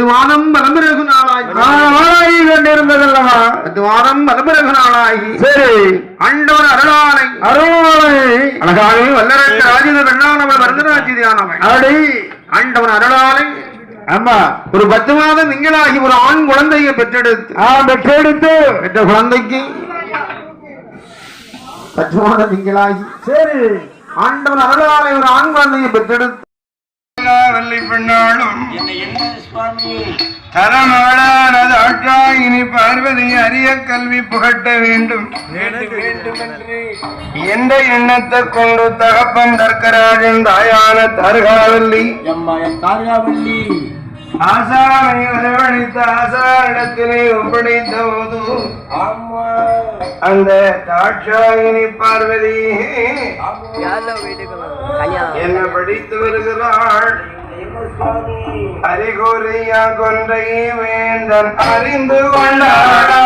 வலம் பிறகு நாளாகி ஆளாகி கொண்டிருந்ததல்லவா? பத்து மாதம் வலம் பிறகு நாளாகி சரி. ஆண்டவன் அருளானை அருளாளை. அழகாகவே வல்லரசு ராஜித பெண்ணானவள் வரதராஜிதியானவள் அடி. ஆண்டவன் அருளானை ஆமா. ஒரு பத்து மாதம் திங்களாகி ஒரு ஆண் குழந்தையை பெற்றெடுத்து. ஆ பெற்றெடுத்து. பெற்ற குழந்தைக்கு பத்து மாதம் திங்களாகி சரி. ஆண்டவன் அருளானை ஒரு ஆண் குழந்தையை பெற்றெடுத்து. வெள்ளை பெண்ணாலும் தரமகளானது ஆட்சாயினி பார்வதி அரிய கல்வி புகட்ட வேண்டும். எந்த எண்ணத்தை கொண்டு தகப்பன் தர்க்கராஜன் தாயான தருகாவல்லி? ஆசானை வரவழைத்த ஆசாரிடத்திலே ஒப்படைத்த போது அந்த தாட்சாயினி பார்வதி. என்ன படித்து வருகிறாள்? அறிகுறியா கொன்றை வேந்தன் அறிந்து கொண்டாடா.